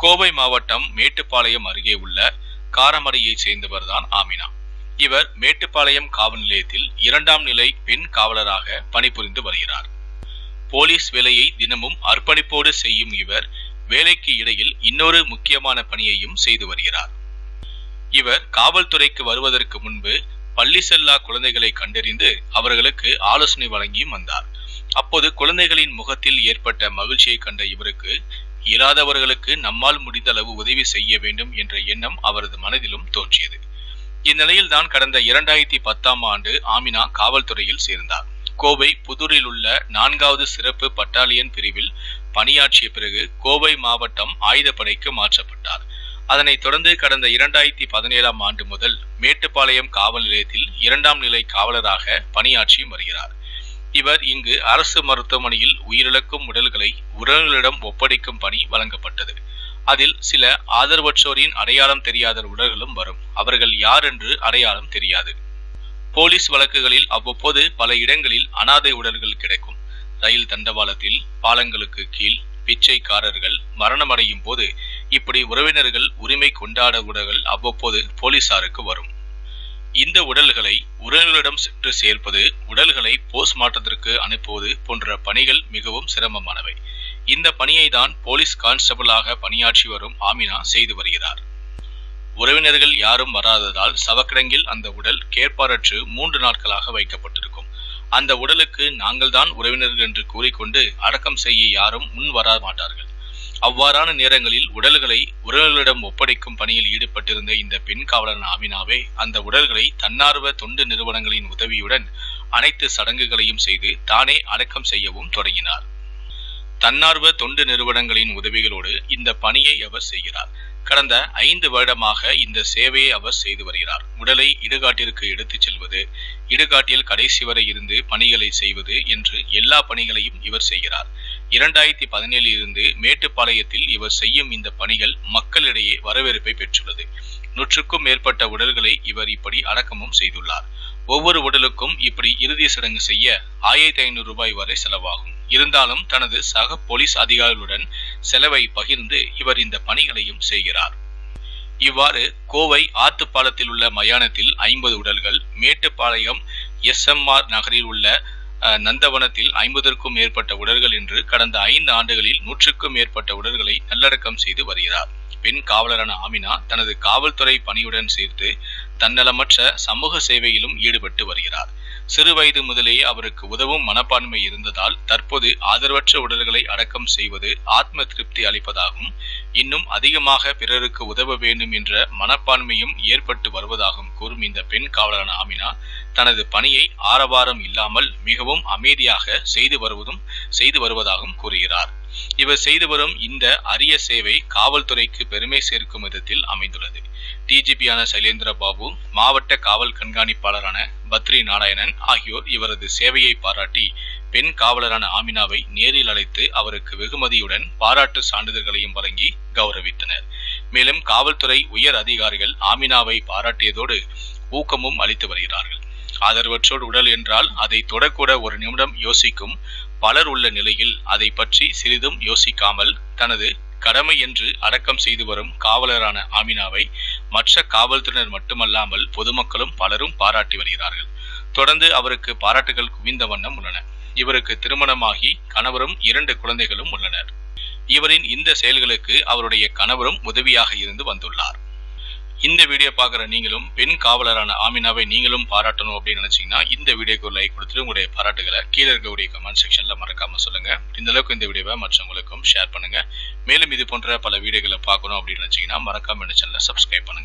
கோவை மாவட்டம் மேட்டுப்பாளையம் அருகே உள்ள காரமடையை சேர்ந்தவர்தான் ஆமினா. இவர் மேட்டுப்பாளையம் காவல் நிலையத்தில் இரண்டாம் நிலை பெண் காவலராக பணிபுரிந்து வருகிறார். போலீஸ் வேலையை தினமும் அர்ப்பணிப்போடு செய்யும் இவர் வேலைக்கு இடையில் இன்னொரு முக்கியமான பணியையும் செய்து வருகிறார். இவர் காவல்துறைக்கு வருவதற்கு முன்பு பள்ளி செல்லா குழந்தைகளை கண்டறிந்து அவர்களுக்கு ஆலோசனை வழங்கியும் வந்தார். அப்போது குழந்தைகளின் முகத்தில் ஏற்பட்ட மகிழ்ச்சியை கண்ட இவருக்கு இயலாதவர்களுக்கு நம்மால் முடிந்தளவு உதவி செய்ய வேண்டும் என்ற எண்ணம் அவரது மனதிலும் தோன்றியது. இந்நிலையில் தான் கடந்த இரண்டாயிரத்தி பத்தாம் ஆண்டு ஆமினா காவல்துறையில் சேர்ந்தார். கோவை புதூரில் உள்ள நான்காவது சிறப்பு பட்டாலியன் பிரிவில் பணியாற்றிய பிறகு கோவை மாவட்டம் ஆயுதப்படைக்கு மாற்றப்பட்டார். அதனைத் தொடர்ந்து கடந்த இரண்டாயிரத்தி பதினேழாம் ஆண்டு முதல் மேட்டுப்பாளையம் காவல் நிலையத்தில் இரண்டாம் நிலை காவலராக பணியாற்றி வருகிறார். இவர் இங்கு அரசு மருத்துவமனையில் உயிரிழக்கும் உடல்களை உறவினர்களிடம் ஒப்படைக்கும் பணி வழங்கப்பட்டது. அதில் சில ஆதரவற்றோரின் அடையாளம் தெரியாத உடல்களும் வரும். அவர்கள் யார் என்று அடையாளம் தெரியாது. போலீஸ் வழக்குகளில் அவ்வப்போது பல இடங்களில் அனாதை உடல்கள் கிடைக்கும். ரயில் தண்டவாளத்தில் பாலங்களுக்கு கீழ் பிச்சைக்காரர்கள் மரணமடையும் போது இப்படி உறவினர்கள் உரிமை கொண்டாட உடல்கள் அவ்வப்போது போலீசாருக்கு வரும். இந்த உடல்களை உறவினர்களிடம் சென்று சேர்ப்பது உடல்களை போஸ்ட்மார்ட்டத்திற்கு அனுப்புவது போன்ற பணிகள் மிகவும் சிரமமானவை. இந்த பணியை தான் போலீஸ் கான்ஸ்டபிளாக பணியாற்றி வரும் ஆமினா செய்து வருகிறார். உறவினர்கள் யாரும் வராததால் சவக்கிடங்கில் அந்த உடல் கேட்பாரற்று மூன்று நாட்களாக வைக்கப்பட்டிருக்கும். அந்த உடலுக்கு நாங்கள் தான் உறவினர்கள் என்று கூறிக்கொண்டு அடக்கம் செய்ய யாரும் முன் வர மாட்டார்கள் அவ்வாறான நேரங்களில் உடல்களை உறவுகளிடம் ஒப்படைக்கும் பணியில் ஈடுபட்டிருந்த இந்த பெண் காவலன் ஆமினாவே அந்த உடல்களை தன்னார்வ தொண்டு நிறுவனங்களின் உதவியுடன் அனைத்து சடங்குகளையும் செய்து தானே அடக்கம் செய்யவும் தொடங்கினார். தன்னார்வ தொண்டு நிறுவனங்களின் உதவிகளோடு இந்த பணியை அவர் செய்கிறார். கடந்த ஐந்து வருடமாக இந்த சேவையை அவர் செய்து வருகிறார். உடலை இடுகாட்டிற்கு எடுத்துச் செல்வது இடுகாட்டில் கடைசி வரை இருந்து பணிகளை செய்வது என்று எல்லா பணிகளையும் இவர் செய்கிறார். இரண்டாயிரத்தி பதினேழில் இருந்து மேட்டுப்பாளையத்தில் இவர் செய்யும் இந்த பணிகள் மக்களிடையே வரவேற்பை பெற்றுள்ளது. நூற்றுக்கும் மேற்பட்ட உடல்களை இவர் இப்படி அடக்கமும் செய்துள்ளார். ஒவ்வொரு உடலுக்கும் இப்படி இறுதி சடங்கு செய்ய ஆயிரத்தி ஐநூறு ரூபாய் வரை செலவாகும். இருந்தாலும் தனது சக போலீஸ் அதிகாரிகளுடன் செலவை பகிர்ந்து இவர் இந்த பணிகளையும் செய்கிறார். இவ்வாறு கோவை ஆத்துப்பாலத்தில் உள்ள மயானத்தில் ஐம்பது உடல்கள் மேட்டுப்பாளையம் எஸ்எம்ஆர் நகரில் உள்ள நந்தவனத்தில் ஐம்பதற்கும் மேற்பட்ட உடல்கள் என்று கடந்த ஐந்து ஆண்டுகளில் நூற்றுக்கும் மேற்பட்ட உடல்களை நல்லடக்கம் செய்து வருகிறார். பெண் காவலரான ஆமினா தனது காவல்துறை பணியுடன் சேர்த்து தன்னலமற்ற சமூக சேவையிலும் ஈடுபட்டு வருகிறார். சிறு வயது முதலேயே அவருக்கு உதவும் மனப்பான்மை இருந்ததால் தற்போது ஆதரவற்ற உடல்களை அடக்கம் செய்வது ஆத்ம திருப்தி அளிப்பதாகவும் இன்னும் அதிகமாக பிறருக்கு உதவ வேண்டும் என்ற மனப்பான்மையும் ஏற்பட்டு வருவதாகவும் கூறும் இந்த பெண் காவலரான ஆமினா தனது பணியை ஆரவாரம் இல்லாமல் மிகவும் அமைதியாக செய்து வருவதும் செய்து வருவதாகவும் கூறுகிறார். இவர் செய்து வரும் இந்த அரிய சேவை காவல்துறைக்கு பெருமை சேர்க்கும் விதத்தில் அமைந்துள்ளது. டிஜிபியான சைலேந்திர பாபு மாவட்ட காவல் கண்காணிப்பாளரான பத்ரி நாராயணன் ஆகியோர் இவரது சேவையை பாராட்டி பெண் காவலரான ஆமினாவை நேரில் அழைத்து அவருக்கு வெகுமதியுடன் பாராட்டு சான்றிதழ்களையும் வழங்கி கௌரவித்தனர். மேலும் காவல்துறை உயர் அதிகாரிகள் ஆமினாவை பாராட்டியதோடு ஊக்கமும் அளித்து வருகிறார்கள். ஆதரவற்றோர் உடல் என்றால் அதை தொடக்கூட ஒரு நிமிடம் யோசிக்கும் பலர் உள்ள நிலையில் அதை பற்றி சிறிதும் யோசிக்காமல் தனது கடமை என்று அடக்கம் செய்து வரும் காவலரான ஆமினாவை மற்ற காவல்துறையினர் மட்டுமல்லாமல் பொதுமக்களும் பலரும் பாராட்டி வருகிறார்கள். தொடர்ந்து அவருக்கு பாராட்டுகள் குவிந்த வண்ணம் உள்ளன. இவருக்கு திருமணமாகி கணவரும் இரண்டு குழந்தைகளும் உள்ளனர். இவரின் இந்த செயல்களுக்கு அவருடைய கணவரும் உதவியாக இருந்து வந்துள்ளார். இந்த வீடியோ பார்க்குற நீங்களும் பெண் காவலரான ஆமினாவை நீங்களும் பாராட்டணும் அப்படின்னு நினைச்சீங்கன்னா இந்த வீடியோக்கு ஒரு லைக் கொடுத்துட்டு உங்களுடைய பாராட்டுகளை கீழே இருக்கக்கூடிய கமெண்ட் செக்ஷன்ல மறக்காம சொல்லுங்க. இந்த அளவுக்கு இந்த வீடியோவை மற்றவங்களுக்கும் ஷேர் பண்ணுங்க. மேலும் இது போன்ற பல வீடியோகளை பார்க்கணும் அப்படின்னு நினைச்சீங்கன்னா மறக்காம இந்த சேனலை சப்ஸ்கிரைப் பண்ணுங்க.